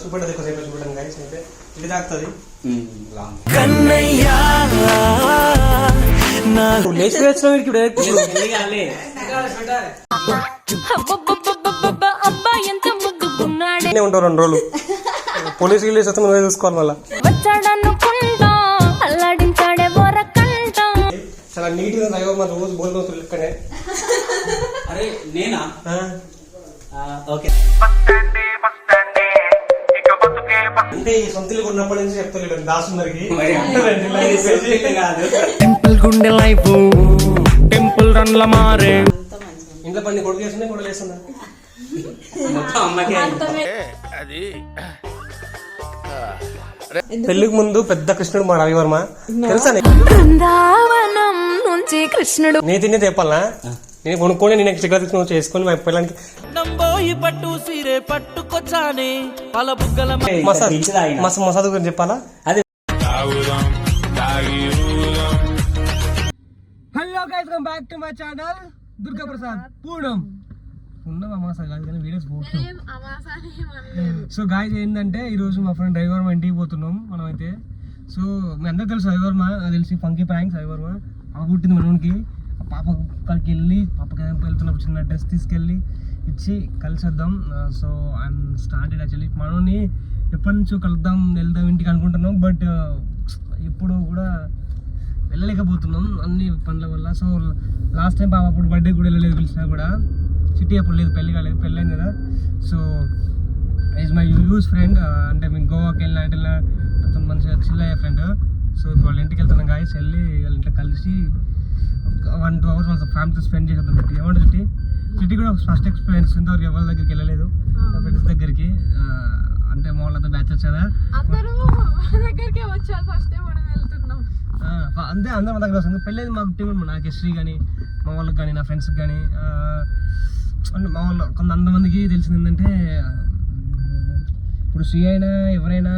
చూపండి ఎక్కువసేపు చూపడం గైస్ అయితే ఇది తాకుతుంది. లాంగ్ లేచి వీడికి డైరెక్ట్ రెండు రోజులు. పోలీస్ గిల్లేసి వస్తే నువ్వే చూసుకోవాలి మళ్ళీ. చాలా నీట్గా మన రోజు బోల్ ఇక్కడే అరే నేనా? ఓకే. అంటే ఈ సొంతలు కొన్నప్పటి నుంచి చెప్తలేడు దాసుందరికి. టెంపుల్ గుండె లైఫ్ టెంపుల్ రన్ల మారే. ఇంట్లో పని కొడుకు కొడుకు అమ్మకే. పెళ్ళికి ముందు పెద్ద కృష్ణుడు మా రవివర్మ. తెలుసా నుంచి కృష్ణుడు. నేను తినే చెప్పాలా నేను కొనుక్కొని నేను చికెన్ తీసుకొని చేసుకొని మా పిల్లలకి నంబోయి పట్టు సీరే పట్టుకొచ్చానే. పాల బుగ్గల మసాజ్ దించుదా ఆయన? మస మసాజ్ గురించి చెప్పాలా? అది hello guys come back to my channel Durga Prasad పూడం ఉన్నది అమాస కాదు కానీ వీడియోస్ పోతున్నాం. సో గాయస్ ఏంటంటే ఈరోజు మా ఫ్రెండ్ డ్రైవర్ మా ఇంటికి పోతున్నాం మనం అయితే సో మీ అందరికి తెలుసు డ్రైవర్ మా నాకు తెలిసి ఫంకీ ప్రాంక్స్ డ్రైవర్ మా పాప పుట్టింది మనోనికి. ఆ పాప కాడికి వెళ్ళి పాపకి వెళ్తున్నప్పుడు చిన్న డ్రెస్ తీసుకెళ్ళి ఇచ్చి కలిసి వద్దాం సో ఐఎమ్ స్టార్టెడ్ యాక్చువల్లీ మనోని ఎప్పటి నుంచో కలుద్దాం వెళ్దాం ఇంటికి అనుకుంటున్నాం. బట్ ఇప్పుడు కూడా వెళ్ళలేకపోతున్నాం అన్ని పనుల వల్ల. సో లాస్ట్ టైం పాప అప్పుడు బర్త్డే కూడా వెళ్ళలేదు పిలిచినా కూడా. సిటీ అప్పుడు లేదు పెళ్ళి కాలేదు పెళ్ళైంది కదా. So is my use friend అంటే మేము గోవాకి వెళ్ళినా అంటే అతను మంచిగా చిల్ అయ్యే ఫ్రెండ్ సో ఇప్పుడు వాళ్ళ ఇంటికి వెళ్తున్నాం గాయస్ వెళ్ళి వాళ్ళ ఇంట్లో కలిసి వన్ టూ అవర్స్ వాళ్ళ ఫ్యామిలీతో స్పెండ్ చేసేద్దాం సిటీ ఏమంటే సిటీ? సిటీ కూడా ఫస్ట్ ఎక్స్పీరియన్స్ ఇంతవరకు ఎవరి దగ్గరికి వెళ్ళలేదు. మా ఫ్రెండ్స్ దగ్గరికి అంటే మా వాళ్ళతో బ్యాచెస్ కదా. అందరూ దగ్గరికి వచ్చారు ఫస్ట్ టైం మనం వెళ్తున్నాం. ఆ, ఫ- అంతే అందరం మన దగ్గర వస్తుంది పెళ్ళేది మాకు టీం నాకు శ్రీ కానీ మా వాళ్ళకి కానీ నా ఫ్రెండ్స్కి కానీ అంటే మా వాళ్ళు కొంత అంతమందికి తెలిసింది ఏంటంటే ఇప్పుడు శ్రీ అయినా ఎవరైనా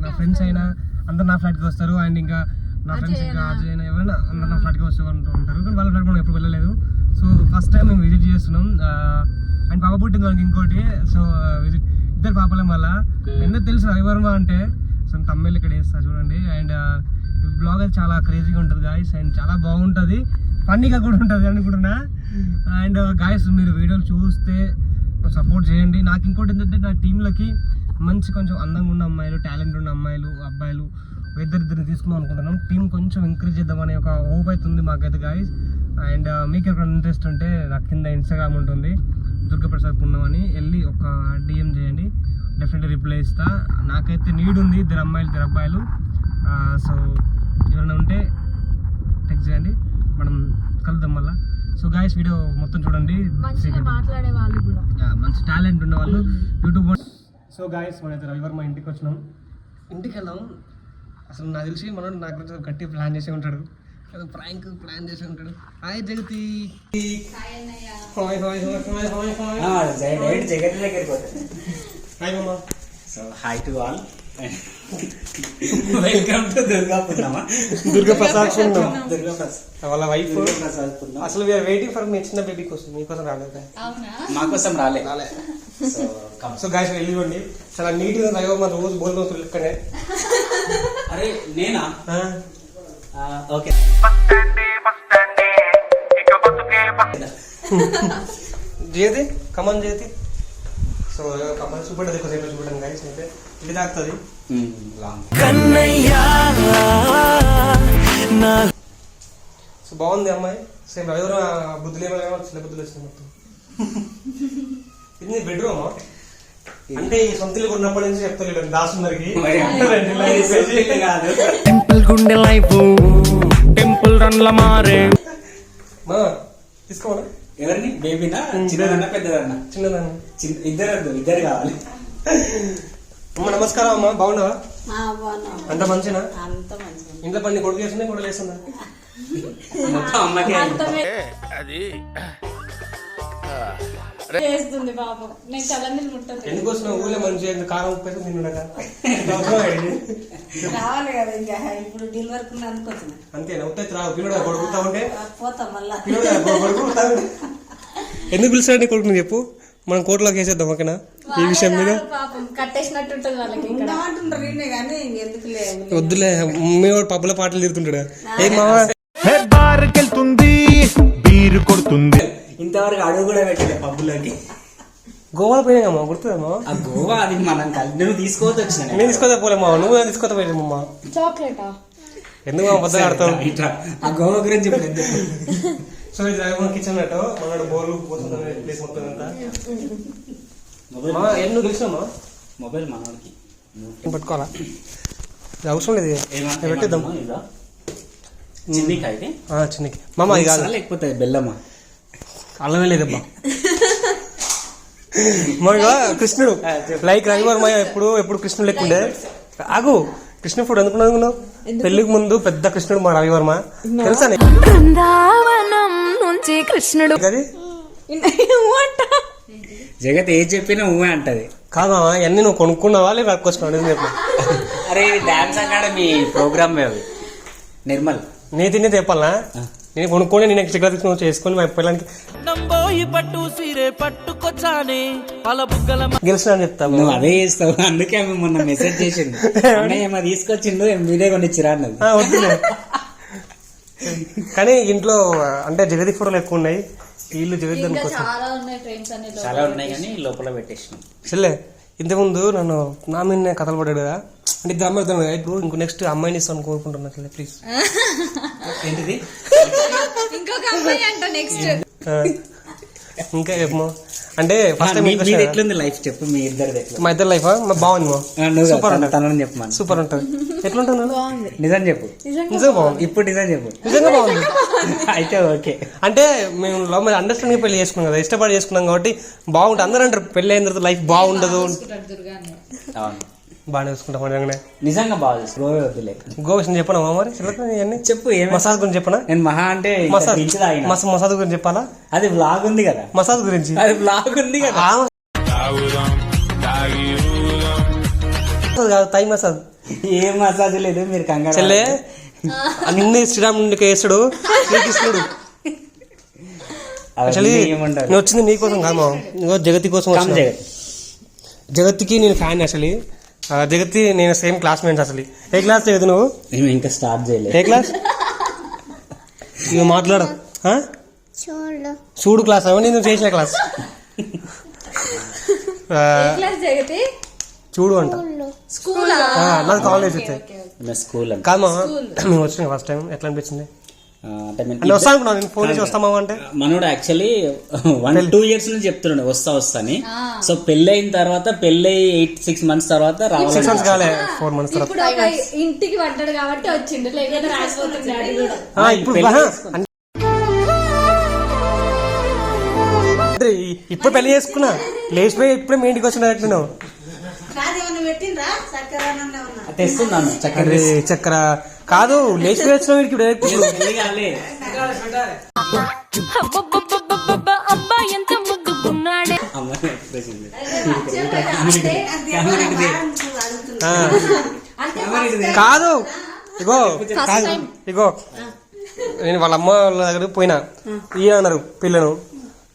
నా ఫ్రెండ్స్ అయినా అందరు నా ఫ్లాట్కి వస్తారు. అండ్ ఇంకా నా ఫ్రెండ్స్ ఇంకా అజయ్ అయినా ఎవరైనా అందరు నా ఫ్లాట్కి వస్తూ ఉంటూ ఉంటారు. కానీ వాళ్ళ ఫ్లాట్ మనం ఎప్పుడు వెళ్ళలేదు. సో ఫస్ట్ టైం మేము విజిట్ చేస్తున్నాం. అండ్ పాప పుట్టింది మనకి ఇంకోటి. సో విజిట్ ఇద్దరు పాపలే మళ్ళా ఎందుకు తెలుసు రవివర్మ అంటే సో తమ్మిళ్ళు ఇక్కడ వేస్తా చూడండి. అండ్ బ్లాగ్ అయితే చాలా క్రేజీగా ఉంటుంది గాయస్ అండ్ చాలా బాగుంటుంది. ఫన్నీగా కూడా ఉంటుంది అనుకుంటున్నా. అండ్ గాయస్ మీరు వీడియోలు చూస్తే సపోర్ట్ చేయండి. నాకు ఇంకోటి ఏంటంటే నా టీంలకి మంచి కొంచెం అందంగా ఉన్న అమ్మాయిలు టాలెంట్ ఉన్న అమ్మాయిలు అబ్బాయిలు ఇద్దరిద్దరిని తీసుకుందాం అనుకుంటున్నాం. టీం కొంచెం ఎంకరేజ్ చేద్దామనే ఒక హోప్ అయితే ఉంది మాకైతే గాయస్ అండ్ మీకు ఎక్కడ ఇంట్రెస్ట్ ఉంటే నాకు కింద ఇన్స్టాగ్రామ్ ఉంటుంది. దుర్గాప్రసాద్ అని వెళ్ళి ఒక డిఎం చేయండి. డెఫినెట్లీ రిప్లై ఇస్తా. నాకైతే నీడ్ ఉంది ఇద్దరు అమ్మాయిలు ఇద్దరు అబ్బాయిలు. సో ఎవరైనా ఉంటే టెక్స్ట్ చేయండి. మనం కలుద్దాం మళ్ళా. సో గాయస్ వీడియో మొత్తం చూడండి. మాట్లాడే వాళ్ళు కూడా. మంచి టాలెంట్ ఉన్న వాళ్ళు. యూట్యూబ్ సో గాయస్ మనైతే రవివారం మా ఇంటికి వచ్చినాం. ఇంటికి వెళ్దాం. అసలు నాకు తెలిసి మనోడు నాకు గురించి గట్టి ప్లాన్ చేసి ఉంటాడు. ప్రాంక్ ప్లాన్ చేసి ఉంటాడు. Hi Jagathi. Hi hi hi hi hi hi ఆ, జై- డైరెక్ట్ జగన్ దగ్గరికి పోతుంది హాయ్ మమ్మ so hi to all welcome to Durga పున్నమ? Durga Prasad Durga Prasad. వాళ్ళ వైఫ్ ప్రసాద్ అసలు వీఆర్ వెయిటింగ్ ఫర్ మీ చిన్న బేబీ కోసం. మీకోసం రాలేదు? మా కోసం రాలే. రాలే. సో కమ్ సో గాయస్ వెళ్ళివ్వండి చాలా నీట్గా మన రోజు బోల్ వస్తుంది ఇక్కడే. అరే నేనా? ఓకే. జయతి కమన్ జయతి. సో కమన్ సూపర్ ఎక్కువసేపు చూపడం గైస్ అయితే ఇది నా సో బాగుంది అమ్మాయి. సేమ్ ఎవరు బుద్ధులు ఏమైనా చిన్న బుద్ధులు వచ్చినాయి మొత్తం. ఇది బెడ్రూమ్ అంటే ఈ సొంతలు కొన్నప్పటి నుంచి చెప్తలేడు దాసుందరికి. టెంపుల్ గుండె లైఫ్. టెంపుల్ రన్ల మారే. మా తీసుకోమా ఎవరిని? బేబీనా? చిన్నదన్నా? పెద్దదన్నా? చిన్నదాన్ని. చిన్న ఇద్దరు ఇద్దరు కావాలి. అమ్మ నమస్కారం అమ్మ. బాగున్నావా? బాగున్నాం అంత మంచినా? ఇంట్లో పని కొడుకు చేస్తుండే కొడుకు వేస్తుందా మొత్తం అమ్మకే. చేస్తుంది పాపం నేను చల్లని ముట్టదు ఎందుకు ఊళ్ళో మంచిగా కారం ఉప్పు వేసి తిన్నాడట రావాలి కదా ఇంకా. ఇప్పుడు డెలివరీ అంతేనా? ఉత్తే రావు. పిల్లడు కొడుకుతా ఉంటే? పోతాం మళ్ళా. పిల్లడు కొడుకుతా ఉంటే? ఎందుకు నీ కొడుకుని చెప్పు? మనం కోర్టులోకి వేసేద్దాం ఓకేనా? ఈ విషయం మీద. వద్దులే. మీ వాడు పబ్బుల పాటలు తిరుగుతుంటాడు ఏ మామ బార్కెళ్తుంది బీరు కొడుతుంది. ఇంతవరకు అడుగు కూడా పెట్టలే పబ్బులోకి. గోవాలో పోయినామా గుర్తుందమ్మా ఆ గోవా అది మనం కల్- నువ్వు తీసుకోవద్దు వచ్చిన నేను. తీసుకోదా పోలే మామ నువ్వు తీసుకోదా పోయినమ్మా చాక్లెటా? ఎందుకు మామ బద్దలు ఆడతావు? ఆ గోవా గురించి ఇప్పుడు సో ఇది మన కిచెన్ అన్నట్టు మనోడు బోర్లు పోతుంది ప్లేస్ మొత్తం అంతా. మొబైల్ ఎన్ని గెలిచినామా మొబైల్ మనోడికి. పట్టుకోవాలా? ఇది అవసరం లేదు పెట్టేద్దాం? చిన్నికి అయితే? ఆ, చిన్నకి. మామ ఇది కాదు లేకపోతే బెల్లమా? అల్లమే లేదబ్బా. మాగా కృష్ణుడు లైక్ రవివర్మ ఎప్పుడు ఎప్పుడు కృష్ణుడు లెక్కుండే ఆగు కృష్ణుడు ఇప్పుడు ఎందుకు అనుకున్నావు పెళ్ళికి ముందు పెద్ద కృష్ణుడు మా రవివర్మ. తెలుసా బృందావనం నుంచి కృష్ణుడు. అది జగత్ ఏది చెప్పినా ఊహే అంటది. కాదు ఇవన్నీ నువ్వు కొనుక్కున్నావా లేదా అనేది చెప్పు అరే డాన్స్ అకాడమీ ప్రోగ్రామ్ అవి నిర్మల్. నీ తిని చెప్పాలా నేను కొనుక్కొని నేను క్లాస్ నువ్వు చేసుకొని మా పిల్లలకి నంబోయి పట్టు సీరే పట్టుకొచ్చానే. పల బుగ్గల గెలిచిన అని చెప్తాము నువ్వు అదే చేస్తావు. అందుకే ఆమె మొన్న మెసేజ్ చేసింది. అన్నయ్య ఏమో తీసుకొచ్చిండు? మీరే కొనిచ్చిరా అన్నది. ఆ, వద్దులే. కానీ ఇంట్లో అంటే జగదీప్ ఫోటోలు ఎక్కువ ఉన్నాయి. వీళ్ళు జగదీప్ దానికి కోసం చాలా ఉన్నాయి ఫ్రెండ్స్ అన్ని చాలా ఉన్నాయి కానీ లోపల పెట్టేసినాం. చెల్లె ఇంతకుముందు నన్ను నా మీద కథలు పడ్డాడు కదా. అంటే ఇద్దరు అమ్మాయి కదా? ఇప్పుడు ఇంకో నెక్స్ట్ అమ్మాయిని ఇస్తాను కోరుకుంటున్నా చెల్లె ప్లీజ్ ఏంటిది? ఇంకొక అమ్మాయి అంట నెక్స్ట్ ఇంకా ఏమో? అంటే ఫస్ట్ టైం మీ- మీది ఎట్లుంది లైఫ్ చెప్పు మీ ఇద్దరిది ఎట్లా? మా ఇద్దరు లైఫ్ మా బాగుంది మా? సూపర్ ఉంటుంది. తనని చెప్పు మన సూపర్ ఉంటుంది. ఎట్లుంటుంది? నిజం చెప్పు. నిజంగా బాగుంది. ఇప్పుడు నిజం చెప్పు. నిజంగా బాగుంది. అయితే ఓకే. అంటే మేము లవ్ మ్యారేజ్ అండర్స్టాండింగ్ పెళ్ళి చేసుకున్నాం కదా ఇష్టపడి చేసుకున్నాం కాబట్టి బాగుంటుంది. అందరూ అంటారు పెళ్ళి అయిన తర్వాత లైఫ్ బాగుండదు. అవును. బాగానే చూసుకుంటాం అనగానే నిజంగా బాగా చేసి రోజు వద్దులే. చెప్పనా మరి? ఇవన్నీ చెప్పు మసాజ్ గురించి చెప్పనా? నేను మహా అంటే మసాజ్. మస మసాజ్ గురించి చెప్పాలా? అది బ్లాగ్ ఉంది కదా. మసాజ్ గురించి? అది బ్లాగ్ ఉంది కదా. కాదు థై మసాజ్. ఏం మసాజ్ లేదు మీరు కంగారు చెల్లె నిన్నే శ్రీరాముడికి వేస్తాడు శ్రీకృష్ణుడు. యాక్చువల్లీ నేను వచ్చింది నీ కోసం కాదు మామ. ఇదిగో జగతి కోసం కమ్ జగత్కి నేను ఫ్యాన్ యాక్చువల్లీ ఆ, జగత్తి నేను సేమ్ క్లాస్మేట్స్ అసలు. ఏ క్లాస్ చదివి నువ్వు? మేము ఇంకా స్టార్ట్ చేయలేదు ఏ క్లాస్ ఇక మాట్లాడు. ఆ? చూడు. క్లాస్ అవన్నీ నువ్వు చేసిన క్లాస్ ఆ, క్లాస్ జగతి చూడు అంట. స్కూల్. ఆ, నాది కాలేజ్ అయితే. మేము స్కూల్ అని కాదు మామ వచ్చిన ఫస్ట్ టైం ఎట్లా అనిపించింది? అంటే అంటే వస్తా అనుకున్నాను నేను ఫోన్ చేసి వస్తామా అంటే? మనోడు యాక్చువల్లీ వన్ టూ ఇయర్స్ నుంచి చెప్తున్నాడు వస్తా వస్తా అని. సో పెళ్ళైన తర్వాత పెళ్ళై ఎయిట్ సిక్స్ మంత్స్ తర్వాత సిక్స్ రావాలి మంత్స్ కాలే ఫోర్ మంత్స్ తర్వాత. ఇంటికి పడ్డాడు కాబట్టి వచ్చిండు లేకపోతే ఇప్పుడు పెళ్ళి ఆహా, చేసుకో. అంటే ఇప్పుడు పెళ్ళి చేసుకున్నా లేచిపోయి ఇప్పుడే మీ ఇంటికి వచ్చిన నేను కాదేమన్నా పెట్టిండ్రా? చక్కెర అన్నం ఏమన్నా తెస్తున్నాను చక్కెర కాదు లేచిపోయి వచ్చిన వీడికి. కాదు ఇగో కాదు. ఇగో నేను వాళ్ళ అమ్మ వాళ్ళ దగ్గర పోయినా. ఈయన అన్నారు పిల్లను.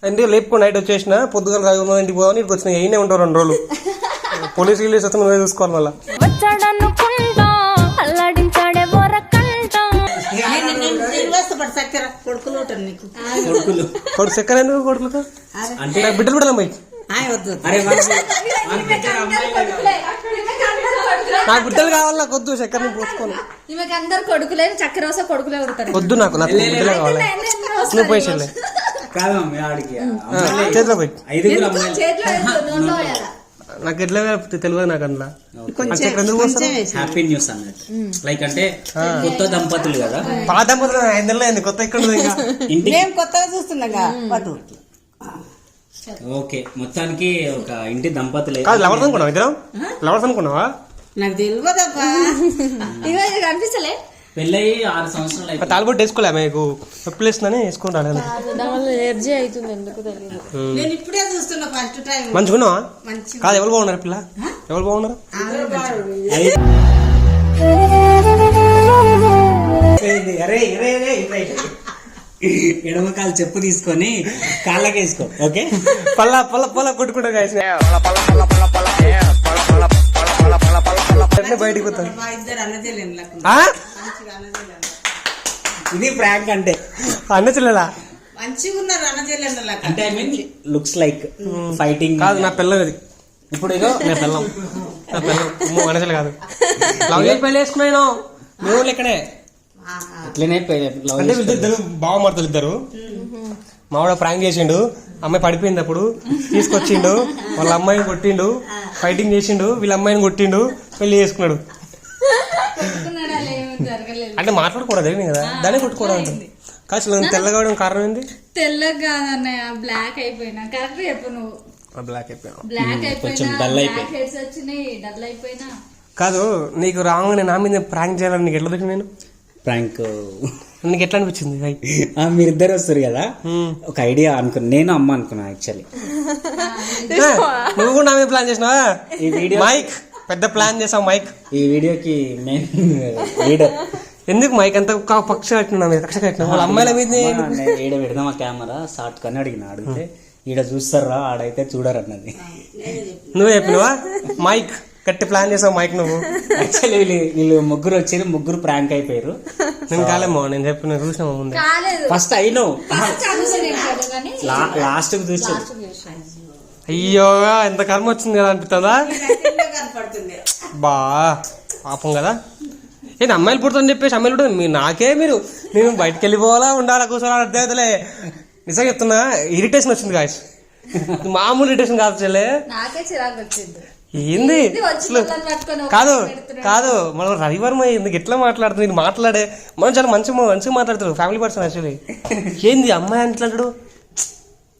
అంటే లేపుకొని నైట్ వచ్చేసిన పొద్దుగల రాదు ఇంటికి పోదామని ఇక్కడికి వచ్చిన. ఈయనే ఉంటారు రెండు రోజులు. పోలీస్ రిలీజ్ వస్తే చూసుకోవాలి మళ్ళీ. చక్కెర కొడుకులు నీకు. కొడుకులు. కొడుకు చక్కెర ఎందుకు కొడుకులకు అంటే బిడ్డలు వద్దు. అరే అమ్మాయిలే కదా. నాకు బిడ్డలు కావాలి నాకు వద్దు పోసుకోను. ఈమెకి అందరు కొడుకులే చక్కెర వస్తే కొడుకులే ఉడతారు వద్దు నాకు నాకు బిడ్డలే కావాలి. నువ్వు పోయి చెల్లె. కాదు మమ్మీ ఆడికి ఆ, అమ్మాయిలే. చేతిలో పోయి చేతిలో? నాకు ఎట్లా తెలియదు నాకు అందులో హ్యాపీ న్యూస్ అన్నట్టు. లైక్ అంటే కొత్త దంపతులు కదా? పాత దంపతులు ఐదు అయింది కొత్త ఇక్కడ మేము కొత్తగా చూస్తున్నాగా పట్టు ఓకే మొత్తానికి ఒక ఇంటి దంపతులు కాదు లవర్స్ అనుకున్నావా ఇద్దరం? లవర్స్ అనుకున్నావా? నాకు తెలియదబ్బా. కనిపిస్తలే. పెళ్ళయి ఆరు సంవత్సరాలు తాలిబొట్టు వేసుకోలే మీకు నొప్పిలేస్తుందని వేసుకుంటాను దానివల్ల ఎనర్జీ అవుతుంది ఎందుకు తెలియదు నేను ఇప్పుడే చూస్తున్నా ఫస్ట్ టైం కాదు ఎవరు బాగున్నారు పిల్ల ఎవరు బాగున్నారు అరే అరే అరే ఇట్లా ఇట్లా. ఎడమ కాలు చెప్పు తీసుకొని కాళ్ళకి వేసుకో ఓకే పల్ల పల్ల పల్ల కొట్టుకుంటా గాయస్ బయటికి పోతాను మా ఇద్దరు అన్నజలేనులకు ఆ? మంచిగా అన్నజలేను ఇది ప్రాంక్ అంటే. అన్న చెల్లెలా? మంచిగా ఉన్నారు అన్నజలేనులకు అంటే I mean looks like fighting కాదు నా పిల్లం అది. ఇప్పుడు ఇగో నా పిల్లం. నా పిల్లం. అన్న చెల్లె కాదు. లవ్ చేసి పెళ్ళి వేసుకున్నాను మీ ఊళ్ళో ఇక్కడే. love అంటే చేసి వీళ్ళిద్దరు బావ మడతలు ఇద్దరు. మావాడ ప్రాంక్ చేసిండు. అమ్మాయి పడిపోయింది అప్పుడు. తీసుకొచ్చిండు. వాళ్ళ అమ్మాయిని కొట్టిండు. ఫైటింగ్ చేసిండు. వీళ్ళ అమ్మాయిని కొట్టిండు. పెళ్ళి చేసుకున్నాడు. అంటే మాట్లాడకూడదు జరిగింది కదా? దాన్ని కొట్టుకోవడం అంటుంది కాదు అసలు తెల్లగా అవడం కారణం ఏంది? తెల్లగా కాదన్నయ్య బ్లాక్ అయిపోయినా. కరెక్ట్ చెప్పు నువ్వు. బ్లాక్ అయిపోయాను. బ్లాక్ కొంచెం అయిపోయినా హెడ్స్ వచ్చినాయి డల్ అయిపోయినా. కాదు నీకు రాగానే నా మీద ప్రాంక్ చేయాలని నీకు ఎట్లా దొరికింది నేను? ప్రాంక్ నీకు ఎట్లా అనిపించింది? హై. మీరిద్దరు వస్తారు కదా. ఒక ఐడియా అనుకున్నా. నేను అమ్మ అనుకున్నా యాక్చువల్లీ నువ్వు కూడా నా మీద ప్లాన్ చేసినావా? ఈ వీడియో మైక్ పెద్ద ప్లాన్ చేసావు మైక్ ఈ వీడియోకి మెయిన్ లీడర్ ఎందుకు మైక్ అంత పక్ష కట్టినా మీద? కక్ష కట్టినా వాళ్ళ అమ్మాయిల మీద ఈడ పెడదాం ఆ కెమెరా? షార్ట్ కని అడిగిన. అడిగితే ఈడ చూస్తారా? ఆడైతే చూడరు అన్నది. నువ్వే చెప్పినవా? మైక్. గట్టి ప్లాన్ చేసావు మైక్ నువ్వు. యాక్చువల్లీ వీళ్ళు వీళ్ళు ముగ్గురు వచ్చారు ముగ్గురు ప్రాంక్ అయిపోయారు. నేను కాలేమో నేను చెప్పిన చూసినా ముందే. కాలేదు. ఫస్ట్ అయినో చూసి నేను కాదు కానీ లాస్ట్ చూసారు అయ్యో ఎంత కర్మ వచ్చింది కదా అనిపిస్తుందా? కనపడుతుంది. బా పాపం కదా. ఏంటి అమ్మాయిలు పుడుతుందని చెప్పేసి అమ్మాయిలు మీరు నాకే మీరు నేను బయటకు వెళ్ళిపోవాలా ఉండాలా కూర్చోవాలా అర్థమవుతలే నిజంగా చెప్తున్నా ఇరిటేషన్ వచ్చింది గాయస్ మామూలు ఇరిటేషన్ కాదు చెల్లే. ఏంది? కాదు. కాదు మనం రవివర్మ ఎందుకు ఎట్లా మాట్లాడుతుంది? మాట్లాడే మనం చాలా మంచిగా మంచిగా మాట్లాడుతాడు ఫ్యామిలీ పర్సన్ యాక్చువల్లీ ఏంది అమ్మాయి అంటాడు?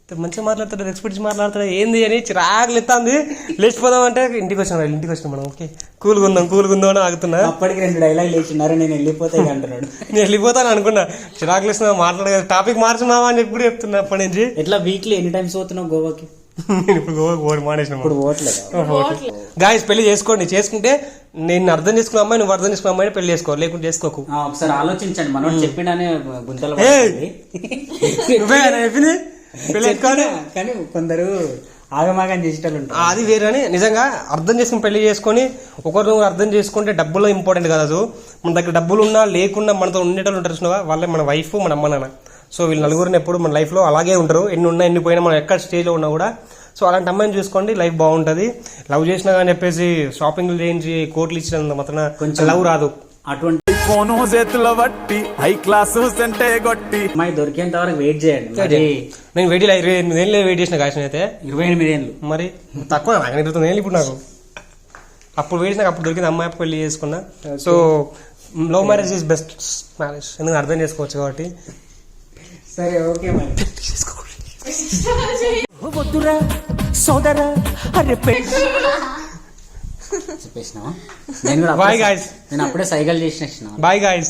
మంచిగా మాట్లాడతాడు రెస్పెక్ట్ మాట్లాడతాడు ఏంది అని చిరాకులు ఎత్తాంది లేచిపోదామంటే ఇంటికి వచ్చినాం ఇంటికి వచ్చినాం మనం. ఓకే. కూల్గా ఉందాం కూల్గా ఉందాం అని ఆగుతున్నా. అప్పటికి రెండు డైలాగ్ లేచినారు నేను వెళ్ళిపోతే ఇక అంటున్నాడు. నేను వెళ్ళిపోతాను అనుకున్నా. చిరాకులు ఇస్తున్నా మాట్లాడగా టాపిక్ మార్చున్నావా అని చెప్పి చెప్తున్నా అప్పటి నుంచి. ఎట్లా వీక్లీ ఎన్ని టైమ్స్ పోతున్నావు గోవాకి? నేను ఇప్పుడు గోవాకి ఓడి మానేసిన. ఇప్పుడు పోవట్లేదు? గాయస్ పెళ్ళి చేసుకోండి. చేసుకుంటే నేను అర్థం చేసుకున్న అమ్మాయి నువ్వు అర్థం చేసుకున్న అమ్మాయిని పెళ్ళి చేసుకో లేకుంటే చేసుకోకు. ఒకసారి ఆలోచించండి. మనోడు చెప్పిండనే గుంతలు. నువ్వే చెప్పింది? కానీ కొందరు ఆగమాగం చేసేటోళ్ళు ఉంటారు. అది వేరని. నిజంగా అర్థం చేసుకుని పెళ్ళి చేసుకొని ఒకరు అర్థం చేసుకుంటే డబ్బులు ఇంపార్టెంట్ కాదు మన దగ్గర డబ్బులు ఉన్నా లేకున్నా మనతో ఉండేటోళ్ళు ఉంటారు చూసినావా? వాళ్ళే మన వైఫ్ మన అమ్మ నాన్న. సో వీళ్ళు నలుగురిని ఎప్పుడు మన లైఫ్లో అలాగే ఉంటారు. ఎన్ని ఉన్నా ఎన్ని పోయినా మనం ఎక్కడ స్టేజ్లో ఉన్నా కూడా. సో అలాంటి అమ్మాయిని చూసుకోండి. లైఫ్ బాగుంటుంది. లవ్ చేసినా కానీ చెప్పేసి షాపింగ్ చేయించి కోట్లు ఇచ్చినంత మాత్రం కొంచెం లవ్ రాదు. అటువంటి ఫోను చేతుల బట్టి హై క్లాసు సెంటే కొట్టి అమ్మాయి దొరికేంత వరకు వెయిట్ చేయండి. మరి నేను వెయిట్ ఇరవై ఎనిమిది ఏళ్ళు వెయిట్ చేసిన కాసిన అయితే. ఇరవై ఎనిమిది ఏళ్ళు. మరి తక్కువ నాకు ఇరవై ఏళ్ళు ఇప్పుడు నాకు. అప్పుడు నాకు అప్పుడు దొరికింది అమ్మాయి పెళ్ళి చేసుకున్నా. So love marriage is best marriage ఎందుకంటే అర్థం చేసుకోవచ్చు కాబట్టి. సరే ఓకే మరి. వద్దురా సోదరా అరే చెప్పేసినావా నేను కూడా అప్పుడే- guys. నేను అప్పుడే సైకిల్ చేసిన. Bye guys